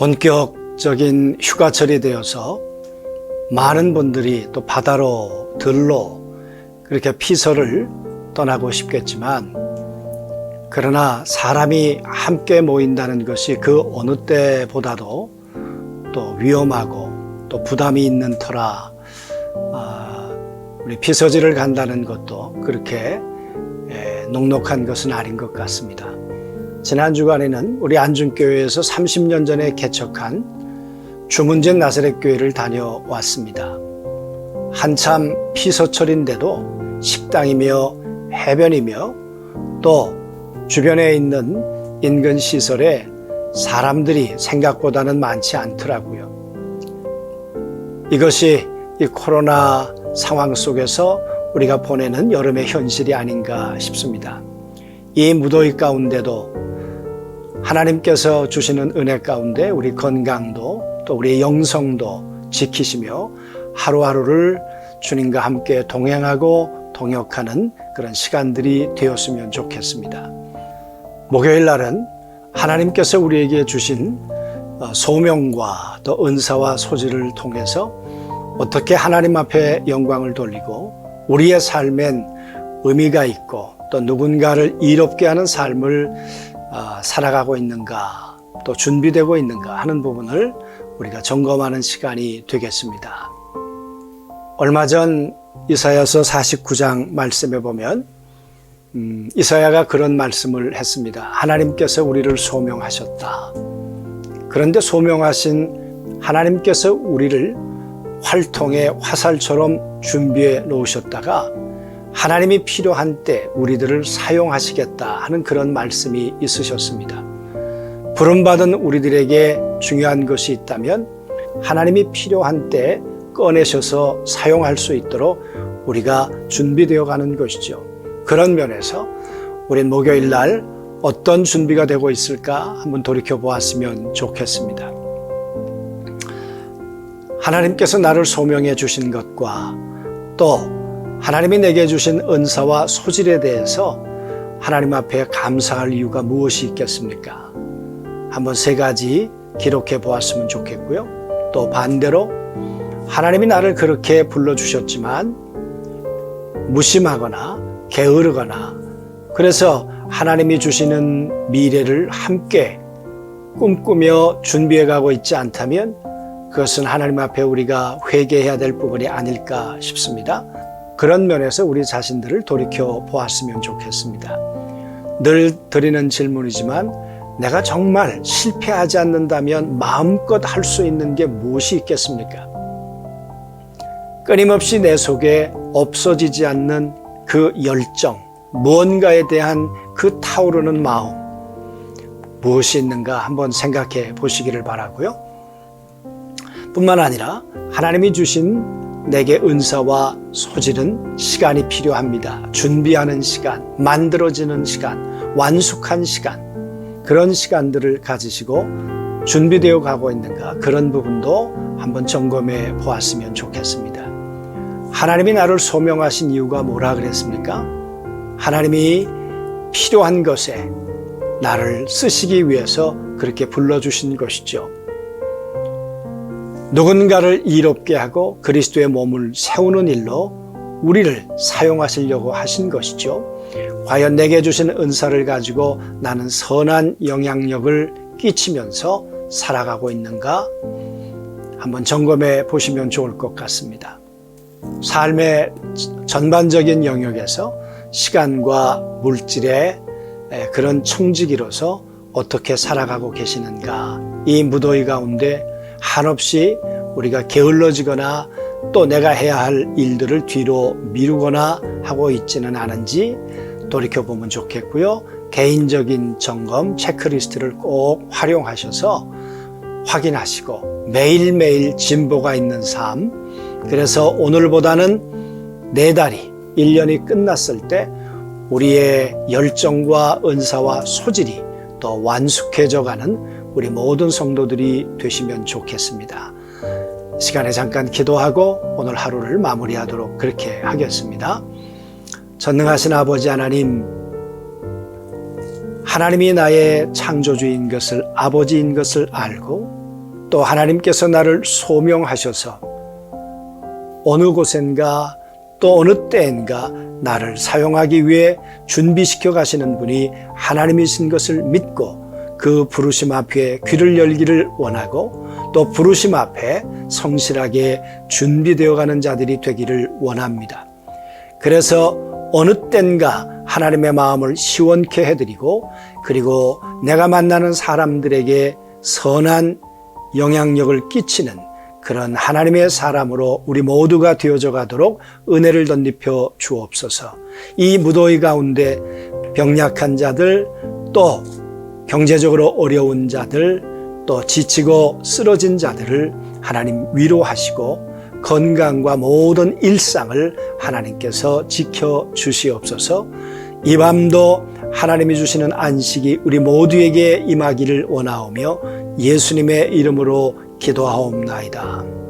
본격적인 휴가철이 되어서 많은 분들이 또 바다로 들로 그렇게 피서를 떠나고 싶겠지만 그러나 사람이 함께 모인다는 것이 그 어느 때보다도 또 위험하고 또 부담이 있는 터라 아, 우리 피서지를 간다는 것도 그렇게 에, 녹록한 것은 아닌 것 같습니다. 지난 주간에는 우리 안중교회에서 30년 전에 개척한 주문진 나사렛 교회를 다녀왔습니다. 한참 피서철인데도 식당이며 해변이며 또 주변에 있는 인근 시설에 사람들이 생각보다는 많지 않더라고요. 이것이 이 코로나 상황 속에서 우리가 보내는 여름의 현실이 아닌가 싶습니다. 이 무더위 가운데도 하나님께서 주시는 은혜 가운데 우리 건강도 또 우리 영성도 지키시며 하루하루를 주님과 함께 동행하고 동역하는 그런 시간들이 되었으면 좋겠습니다. 목요일 날은 하나님께서 우리에게 주신 어, 소명과 또 은사와 소질을 통해서 어떻게 하나님 앞에 영광을 돌리고 우리의 삶엔 의미가 있고 또 누군가를 이롭게 하는 삶을 어, 살아가고 있는가 또 준비되고 있는가 하는 부분을 우리가 점검하는 시간이 되겠습니다. 얼마 전 이사야서 49장 말씀에 보면 음, 이사야가 그런 말씀을 했습니다. 하나님께서 우리를 소명하셨다. 그런데 소명하신 하나님께서 우리를 활통의 화살처럼 준비해 놓으셨다가 하나님이 필요한 때 우리들을 사용하시겠다 하는 그런 말씀이 있으셨습니다. 부름받은 우리들에게 중요한 것이 있다면 하나님이 필요한 때 꺼내셔서 사용할 수 있도록 우리가 준비되어 가는 것이죠. 그런 면에서 우린 목요일 날 어떤 준비가 되고 있을까 한번 돌이켜 보았으면 좋겠습니다. 하나님께서 나를 소명해 주신 것과 또 하나님이 내게 주신 은사와 소질에 대해서 하나님 앞에 감사할 이유가 무엇이 있겠습니까? 한번 세 가지 기록해 보았으면 좋겠고요. 또 반대로 하나님이 나를 그렇게 불러주셨지만 무심하거나 게으르거나 그래서 하나님이 주시는 미래를 함께 꿈꾸며 준비해 가고 있지 않다면 그것은 하나님 앞에 우리가 회개해야 될 부분이 아닐까 싶습니다. 그런 면에서 우리 자신들을 돌이켜 보았으면 좋겠습니다. 늘 드리는 질문이지만 내가 정말 실패하지 않는다면 마음껏 할 수 있는 게 무엇이 있겠습니까? 끊임없이 내 속에 없어지지 않는 그 열정, 무언가에 대한 그 타오르는 마음, 무엇이 있는가 한번 생각해 보시기를 바라고요. 뿐만 아니라 하나님이 주신 내게 은사와 소질은 시간이 필요합니다. 준비하는 시간, 만들어지는 시간, 완숙한 시간, 그런 시간들을 가지시고 준비되어 가고 있는가 그런 부분도 한번 점검해 보았으면 좋겠습니다. 하나님이 나를 소명하신 이유가 뭐라 그랬습니까? 하나님이 필요한 것에 나를 쓰시기 위해서 그렇게 불러주신 것이죠. 누군가를 이롭게 하고 그리스도의 몸을 세우는 일로 우리를 사용하시려고 하신 것이죠. 과연 내게 주신 은사를 가지고 나는 선한 영향력을 끼치면서 살아가고 있는가? 한번 점검해 보시면 좋을 것 같습니다. 삶의 전반적인 영역에서 시간과 물질의 그런 청지기로서 어떻게 살아가고 계시는가? 이 무더위 가운데 한없이 우리가 게을러지거나 또 내가 해야 할 일들을 뒤로 미루거나 하고 있지는 않은지 돌이켜보면 좋겠고요. 개인적인 점검 체크리스트를 꼭 활용하셔서 확인하시고 매일매일 진보가 있는 삶 그래서 오늘보다는 네 달이 1년이 끝났을 때 우리의 열정과 은사와 소질이 더 완숙해져 가는 우리 모든 성도들이 되시면 좋겠습니다. 시간에 잠깐 기도하고 오늘 하루를 마무리하도록 그렇게 하겠습니다. 전능하신 아버지 하나님, 하나님이 나의 창조주인 것을 아버지인 것을 알고 또 하나님께서 나를 소명하셔서 어느 곳엔가 또 어느 때엔가 나를 사용하기 위해 준비시켜 가시는 분이 하나님이신 것을 믿고 그 부르심 앞에 귀를 열기를 원하고 또 부르심 앞에 성실하게 준비되어 가는 자들이 되기를 원합니다. 그래서 어느 땐가 하나님의 마음을 시원케 해드리고 그리고 내가 만나는 사람들에게 선한 영향력을 끼치는 그런 하나님의 사람으로 우리 모두가 되어져 가도록 은혜를 덧입혀 주옵소서. 이 무더위 가운데 병약한 자들 또 경제적으로 어려운 자들 또 지치고 쓰러진 자들을 하나님 위로하시고 건강과 모든 일상을 하나님께서 지켜 주시옵소서. 이 밤도 하나님이 주시는 안식이 우리 모두에게 임하기를 원하오며 예수님의 이름으로 기도하옵나이다.